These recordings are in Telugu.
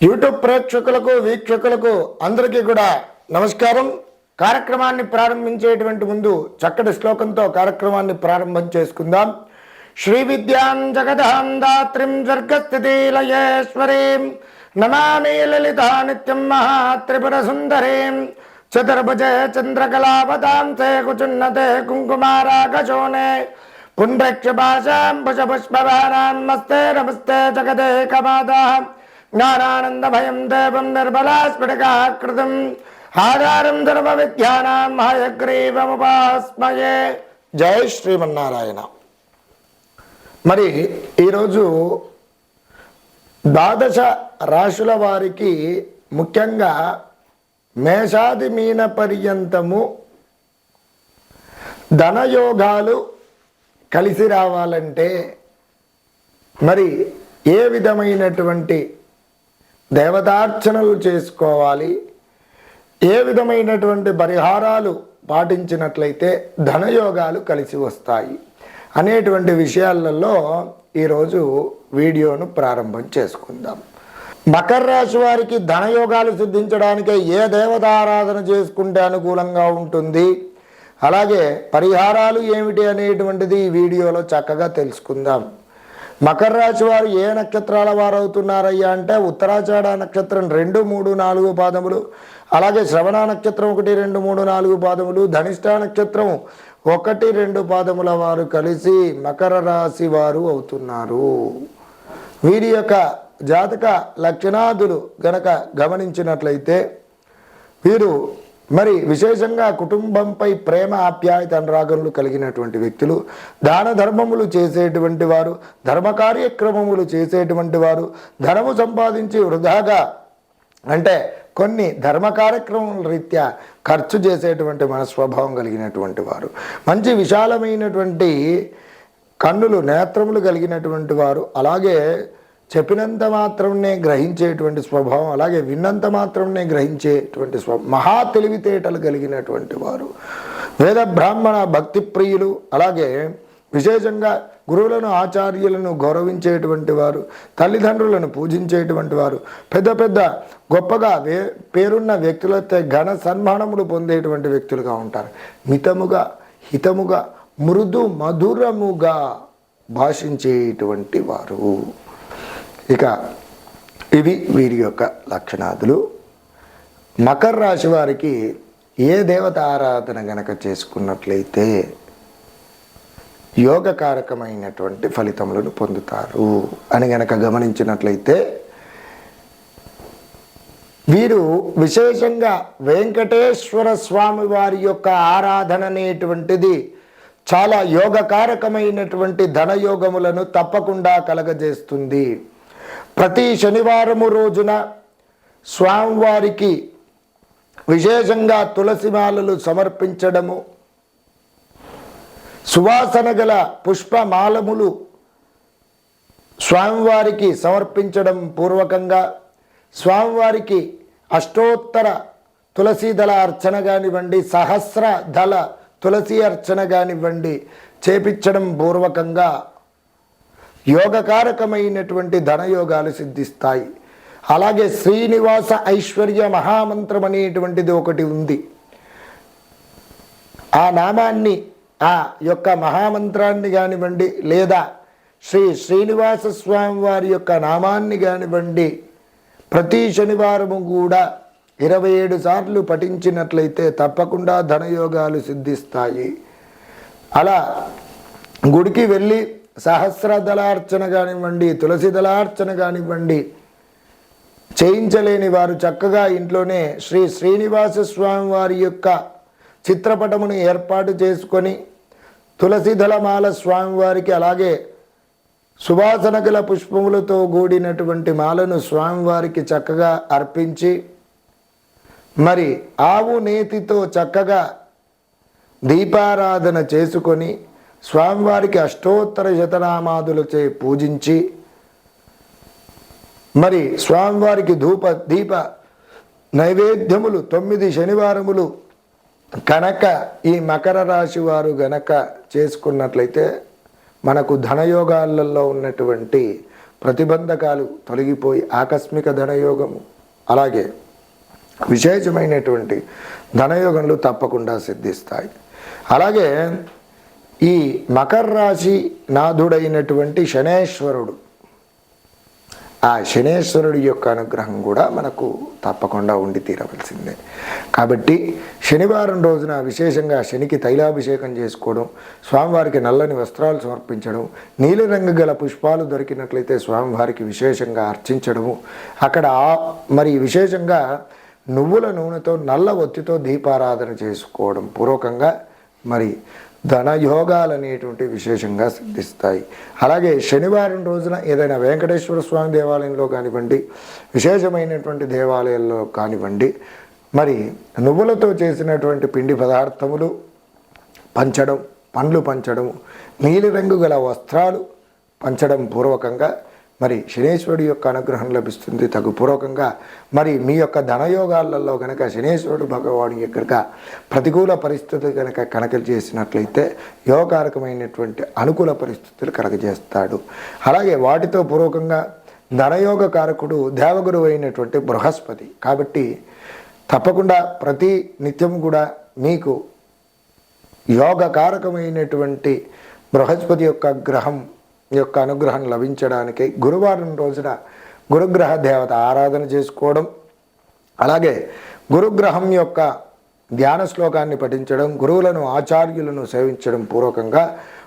యూట్యూబ్ ప్రేక్షకులకు వీక్షకులకు అందరికీ కూడా నమస్కారం. కార్యక్రమాన్ని ప్రారంభించేటువంటి ముందు చక్కటి శ్లోకంతో కార్యక్రమాన్ని ప్రారంభం చేసుకుందాం. శ్రీ విద్యాం జగదాం దాత్రిం స్వర్గస్థితి లయేశ్వరీం నమామి లలితా నిత్యం మహాత్రిపుర సుందరీం చతుర్భుజ చంద్రకళాపదాం సే కుచున్నతే కుంకుమారాగశోనే పుండ్రక్షపాశాం పుష్పభారాం మస్తే నమస్తే జగదే కమాదాం జ్ఞానానందభయం దేవం నిర్మలాస్ఫటికాకృతం ఆధారం ధర్మ విద్యానాం హయగ్రీవముపాస్మయే జై శ్రీమన్నారాయణ మరి ఈరోజు ద్వాదశ రాశుల వారికి ముఖ్యంగా మేషాది మీన పర్యంతము ధనయోగాలు కలిసి రావాలంటే మరి ఏ విధమైనటువంటి దేవతార్చనలు చేసుకోవాలి. ఏ విధమైనటువంటి పరిహారాలు పాటించినట్లయితే ధనయోగాలు కలిసి వస్తాయి. అనేటువంటి విషయాలలో ఈరోజు వీడియోను ప్రారంభం చేసుకుందాం. మకర రాశి వారికి ధనయోగాలు సిద్ధించడానికి ఏ దేవతారాధన చేసుకుంటే అనుకూలంగా ఉంటుంది? అలాగే పరిహారాలు ఏమిటి అనేటువంటిది ఈ వీడియోలో చక్కగా తెలుసుకుందాం. మకర రాశి వారు ఏ నక్షత్రాల వారు అవుతున్నారయ్యా అంటే ఉత్తరాచాడ నక్షత్రం రెండు మూడు నాలుగు పాదములు. అలాగే శ్రవణ నక్షత్రం ఒకటి రెండు మూడు నాలుగు పాదములు. ధనిష్ట నక్షత్రం ఒకటి రెండు పాదముల వారు కలిసి మకర రాశి వారు అవుతున్నారు. వీరి యొక్క జాతక లక్షణాదులు గనక గమనించినట్లయితే వీరు మరి విశేషంగా కుటుంబంపై ప్రేమ ఆప్యాయత అనురాగములు కలిగినటువంటి వ్యక్తులు దాన ధర్మములు చేసేటువంటి వారు ధర్మ కార్యక్రమములు చేసేటువంటి వారు ధనము సంపాదించి వృధాగా అంటే కొన్ని ధర్మ కార్యక్రమముల రీత్యా ఖర్చు చేసేటువంటి మనస్వభావం కలిగినటువంటి వారు. మంచి విశాలమైనటువంటి కన్నులు నేత్రములు కలిగినటువంటి వారు. అలాగే చెప్పినంత మాత్రంనే గ్రహించేటువంటి స్వభావం అలాగే విన్నంత మాత్రంనే గ్రహించేటువంటి స్వ మహా తెలివితేటలు కలిగినటువంటి వారు. వేద బ్రాహ్మణ భక్తి ప్రియులు అలాగే విశేషంగా గురువులను ఆచార్యులను గౌరవించేటువంటి వారు తల్లిదండ్రులను పూజించేటువంటి వారు పెద్ద పెద్ద గొప్పగా వే పేరున్న వ్యక్తులతో ఘన సన్మానములు పొందేటువంటి వ్యక్తులుగా ఉంటారు. మితముగా హితముగా మృదు మధురముగా భాషించేటువంటి వారు. ఇక ఇవి వీరి యొక్క లక్షణాదులు. మకర రాశి వారికి ఏ దేవత ఆరాధన గనక చేసుకున్నట్లయితే యోగకారకమైనటువంటి ఫలితములను పొందుతారు అని గనక గమనించినట్లయితే వీరు విశేషంగా వెంకటేశ్వర స్వామి వారి యొక్క ఆరాధన అనేటువంటిది చాలా యోగకారకమైనటువంటి ధనయోగములను తప్పకుండా కలగజేస్తుంది. ప్రతి శనివారము రోజున స్వామివారికి విశేషంగా తులసిమాలలు సమర్పించడము సువాసన గల పుష్పమాలములు స్వామివారికి సమర్పించడం పూర్వకంగా స్వామివారికి అష్టోత్తర తులసి దళ అర్చన కానివ్వండి సహస్ర దళ తులసి అర్చన కానివ్వండి చేపించడం పూర్వకంగా యోగకారకమైనటువంటి ధనయోగాలు సిద్ధిస్తాయి. అలాగే శ్రీనివాస ఐశ్వర్య మహామంత్రం అనేటువంటిది ఒకటి ఉంది. ఆ నామాన్ని ఆ యొక్క మహామంత్రాన్ని కానివ్వండి లేదా శ్రీ శ్రీనివాస స్వామి వారి యొక్క నామాన్ని కానివ్వండి ప్రతి శనివారము కూడా ఇరవై ఏడు సార్లు పఠించినట్లయితే తప్పకుండా ధనయోగాలు సిద్ధిస్తాయి. అలా గుడికి వెళ్ళి సహస్ర దళార్చన కానివ్వండి తులసి దళార్చన కానివ్వండి చేయించలేని వారు చక్కగా ఇంట్లోనే శ్రీ శ్రీనివాస స్వామి వారి యొక్క చిత్రపటమును ఏర్పాటు చేసుకొని తులసిదళమాల స్వామివారికి అలాగే సువాసన గల పుష్పములతో కూడినటువంటి మాలను స్వామివారికి చక్కగా అర్పించి మరి ఆవు నేతితో చక్కగా దీపారాధన చేసుకొని స్వామివారికి అష్టోత్తర శతనామాదులచే పూజించి మరి స్వామివారికి ధూప దీప నైవేద్యములు తొమ్మిది శనివారములు కనుక ఈ మకర రాశి వారు గనక చేసుకున్నట్లయితే మనకు ధనయోగాలలో ఉన్నటువంటి ప్రతిబంధకాలు తొలగిపోయి ఆకస్మిక ధనయోగము అలాగే విశేషమైనటువంటి ధనయోగంలు తప్పకుండా సిద్ధిస్తాయి. అలాగే ఈ మకర రాశి నాథుడైనటువంటి శనేశ్వరుడు. ఆ శనేశ్వరుడి యొక్క అనుగ్రహం కూడా మనకు తప్పకుండా ఉండి తీరవలసిందే. కాబట్టి శనివారం రోజున విశేషంగా శనికి తైలాభిషేకం చేసుకోవడం స్వామివారికి నల్లని వస్త్రాలు సమర్పించడం నీలిరంగు గల పుష్పాలు దొరికినట్లయితే స్వామివారికి విశేషంగా అర్చించడము. అక్కడ మరి విశేషంగా నువ్వుల నూనెతో నల్ల ఒత్తితో దీపారాధన చేసుకోవడం పూర్వకంగా మరి ధనయోగాలు అనేటువంటి విశేషంగా సిద్ధిస్తాయి. అలాగే శనివారం రోజున ఏదైనా వెంకటేశ్వర స్వామి దేవాలయంలో కానివ్వండి విశేషమైనటువంటి దేవాలయాల్లో కానివ్వండి మరి నువ్వులతో చేసినటువంటి పిండి పదార్థములు పంచడం పండ్లు పంచడం నీలిరంగు గల వస్త్రాలు పంచడం పూర్వకంగా మరి శనేశ్వరుడి యొక్క అనుగ్రహం లభిస్తుంది తగు పూర్వకంగా మరి మీ యొక్క ధనయోగాలలో కనుక శనేశ్వరుడు భగవాను యొక్క ప్రతికూల పరిస్థితులు కనుక కనకలు చేసినట్లయితే యోగకారకమైనటువంటి అనుకూల పరిస్థితులు కలగజేస్తాడు. అలాగే వాటితో పూర్వకంగా ధనయోగ కారకుడు దేవగురు అయినటువంటి బృహస్పతి. కాబట్టి తప్పకుండా ప్రతి నిత్యం కూడా మీకు యోగకారకమైనటువంటి బృహస్పతి యొక్క గ్రహం యొక్క అనుగ్రహం లభించడానికి గురువారం రోజున గురుగ్రహ దేవత ఆరాధన చేసుకోవడం అలాగే గురుగ్రహం యొక్క ధ్యాన శ్లోకాన్ని పఠించడం గురువులను ఆచార్యులను సేవించడం పూర్వకంగా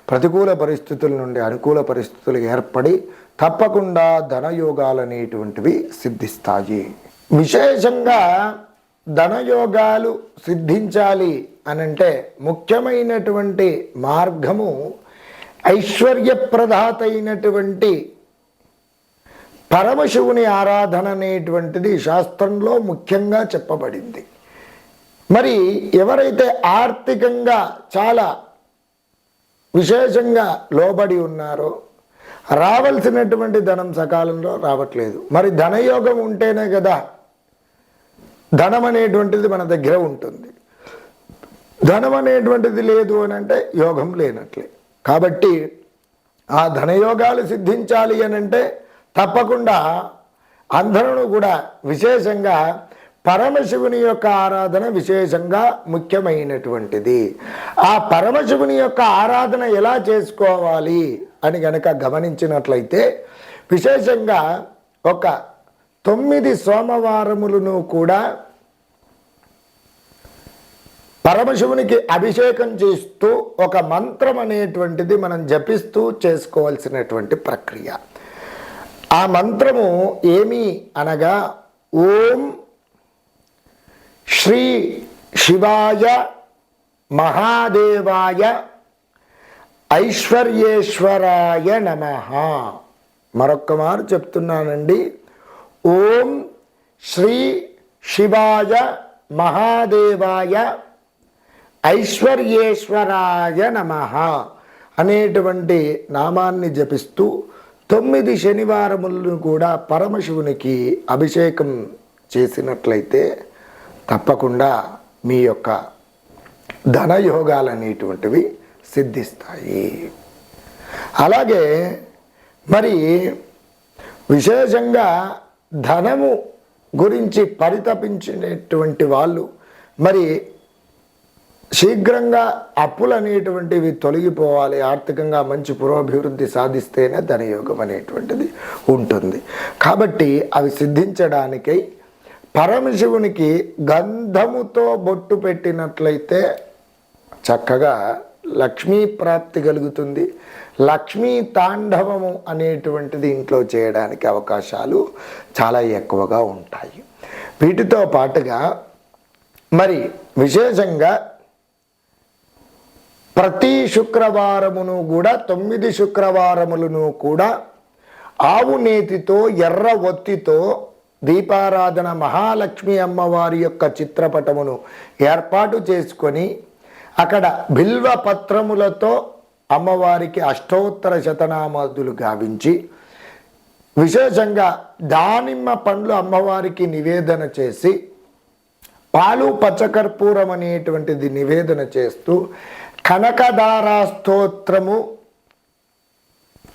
ప్రతికూల పరిస్థితుల నుండి అనుకూల పరిస్థితులు ఏర్పడి తప్పకుండా ధనయోగాలు అనేటువంటివి సిద్ధిస్తాయి. విశేషంగా ధనయోగాలు సిద్ధించాలి అనంటే ముఖ్యమైనటువంటి మార్గము ఐశ్వర్యప్రదాత అయినటువంటి పరమశివుని ఆరాధన అనేటువంటిది శాస్త్రంలో ముఖ్యంగా చెప్పబడింది. మరి ఎవరైతే ఆర్థికంగా చాలా విశేషంగా లోబడి ఉన్నారో రావాల్సినటువంటి ధనం సకాలంలో రావట్లేదు. మరి ధనయోగం ఉంటేనే కదా ధనం అనేటువంటిది మన దగ్గర ఉంటుంది. ధనం అనేటువంటిది లేదు అని అంటే యోగం లేనట్లే. కాబట్టి ఆ ధనయోగాలు సిద్ధించాలి అని అంటే తప్పకుండా అందరూ కూడా విశేషంగా పరమశివుని యొక్క ఆరాధన విశేషంగా ముఖ్యమైనటువంటిది. ఆ పరమశివుని యొక్క ఆరాధన ఎలా చేసుకోవాలి అని గనక గమనించినట్లయితే విశేషంగా ఒక తొమ్మిది సోమవారములను కూడా పరమశివునికి అభిషేకం చేస్తూ ఒక మంత్రం అనేటువంటిది మనం జపిస్తూ చేసుకోవాల్సినటువంటి ప్రక్రియ. ఆ మంత్రము ఏమి అనగా ఓం శ్రీ శివాయ మహాదేవాయ ఐశ్వర్యేశ్వరాయ నమ. మరొక్క మారు చెప్తున్నానండి. ఓం శ్రీ శివాయ మహాదేవాయ ఐశ్వర్యేశ్వరాయ నమ అనేటువంటి నామాన్ని జపిస్తూ తొమ్మిది శనివారములను కూడా పరమశివునికి అభిషేకం చేసినట్లయితే తప్పకుండా మీ యొక్క ధనయోగాలు అనేటువంటివి సిద్ధిస్తాయి. అలాగే మరి విశేషంగా ధనము గురించి పరితపించినటువంటి వాళ్ళు మరి శీఘ్రంగా అప్పులు అనేటువంటివి తొలగిపోవాలి ఆర్థికంగా మంచి పురోభివృద్ధి సాధిస్తేనే ధనయోగం అనేటువంటిది ఉంటుంది. కాబట్టి అవి సిద్ధించడానికై పరమశివునికి గంధముతో బొట్టు పెట్టినట్లయితే చక్కగా లక్ష్మీ ప్రాప్తి కలుగుతుంది. లక్ష్మీ తాండవము అనేటువంటిది ఇంట్లో చేయడానికి అవకాశాలు చాలా ఎక్కువగా ఉంటాయి. వీటితో పాటుగా మరి విశేషంగా ప్రతి శుక్రవారమును కూడా తొమ్మిది శుక్రవారములను కూడా ఆవు నేతితో ఎర్ర ఒత్తితో దీపారాధన మహాలక్ష్మి అమ్మవారి యొక్క చిత్రపటమును ఏర్పాటు చేసుకొని అక్కడ బిల్వ పత్రములతో అమ్మవారికి అష్టోత్తర శతనామాదులు గావించి విశేషంగా దానిమ్మ పండ్లు అమ్మవారికి నివేదన చేసి పాలు పచ్చకర్పూరం అనేటువంటిది నివేదన చేస్తూ కనకదారా స్తోత్రము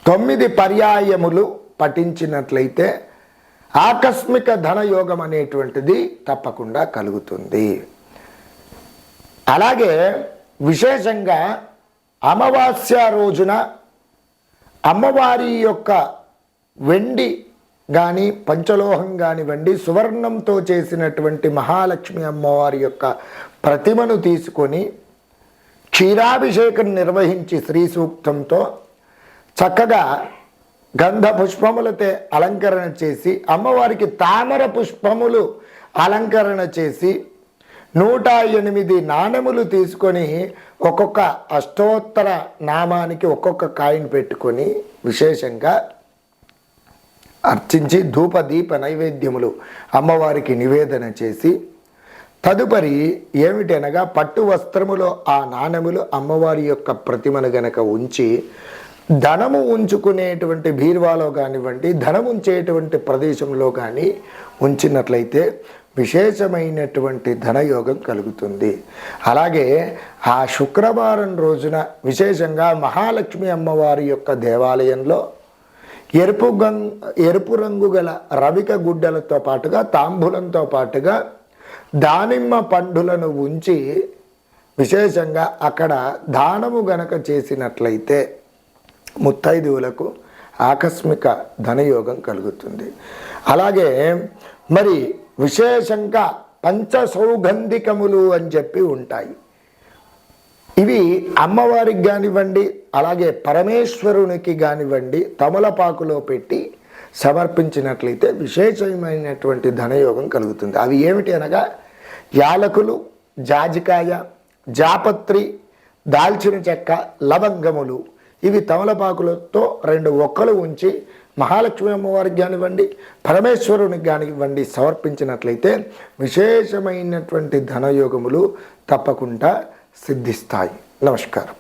తొమ్మిది పర్యాయములు పఠించినట్లయితే ఆకస్మిక ధనయోగం అనేటువంటిది తప్పకుండా కలుగుతుంది. అలాగే విశేషంగా అమావాస్య రోజున అమ్మవారి యొక్క వెండి కానీ పంచలోహం కానివ్వండి సువర్ణంతో చేసినటువంటి మహాలక్ష్మి అమ్మవారి యొక్క ప్రతిమను తీసుకొని క్షీరాభిషేకం నిర్వహించి శ్రీ సూక్తంతో చక్కగా గంధ పుష్పములతో అలంకరణ చేసి అమ్మవారికి తామర పుష్పములు అలంకరణ చేసి నూట ఎనిమిది నాణెములు తీసుకొని ఒక్కొక్క అష్టోత్తర నామానికి ఒక్కొక్క కాయిన్ పెట్టుకొని విశేషంగా అర్చించి ధూప దీప నైవేద్యములు అమ్మవారికి నివేదన చేసి తదుపరి ఏమిటనగా పట్టు వస్త్రములో ఆ నాణెములు అమ్మవారి యొక్క ప్రతిమను గనక ఉంచి ధనము ఉంచుకునేటువంటి బీర్వాలో కానివ్వండి ధనం ఉంచేటువంటి ప్రదేశంలో కానీ ఉంచినట్లయితే విశేషమైనటువంటి ధనయోగం కలుగుతుంది. అలాగే ఆ శుక్రవారం రోజున విశేషంగా మహాలక్ష్మి అమ్మవారి యొక్క దేవాలయంలో ఎరుపు గం ఎరుపు రంగు గల రవిక గుడ్డలతో పాటుగా తాంబూలంతో పాటుగా దానిమ్మ పండులను ఉంచి విశేషంగా అక్కడ దానము గనక చేసినట్లయితే ముత్తైదువులకు ఆకస్మిక ధనయోగం కలుగుతుంది. అలాగే మరి విశేషంగా పంచ సౌగంధికములు అని చెప్పి ఉంటాయి. ఇవి అమ్మవారికి కానివ్వండి అలాగే పరమేశ్వరునికి కానివ్వండి తమలపాకులో పెట్టి సమర్పించినట్లయితే విశేషమైనటువంటి ధనయోగం కలుగుతుంది. అవి ఏమిటి అనగా యాలకులు జాజికాయ జాపత్రి దాల్చిన చెక్క లవంగములు. ఇవి తమలపాకులతో రెండు ఒక్కలు ఉంచి మహాలక్ష్మి అమ్మవారికి కానివ్వండి పరమేశ్వరునికి కానివ్వండి సమర్పించినట్లయితే విశేషమైనటువంటి ధనయోగములు తప్పకుండా సిద్ధిస్తాయి. నమస్కారం.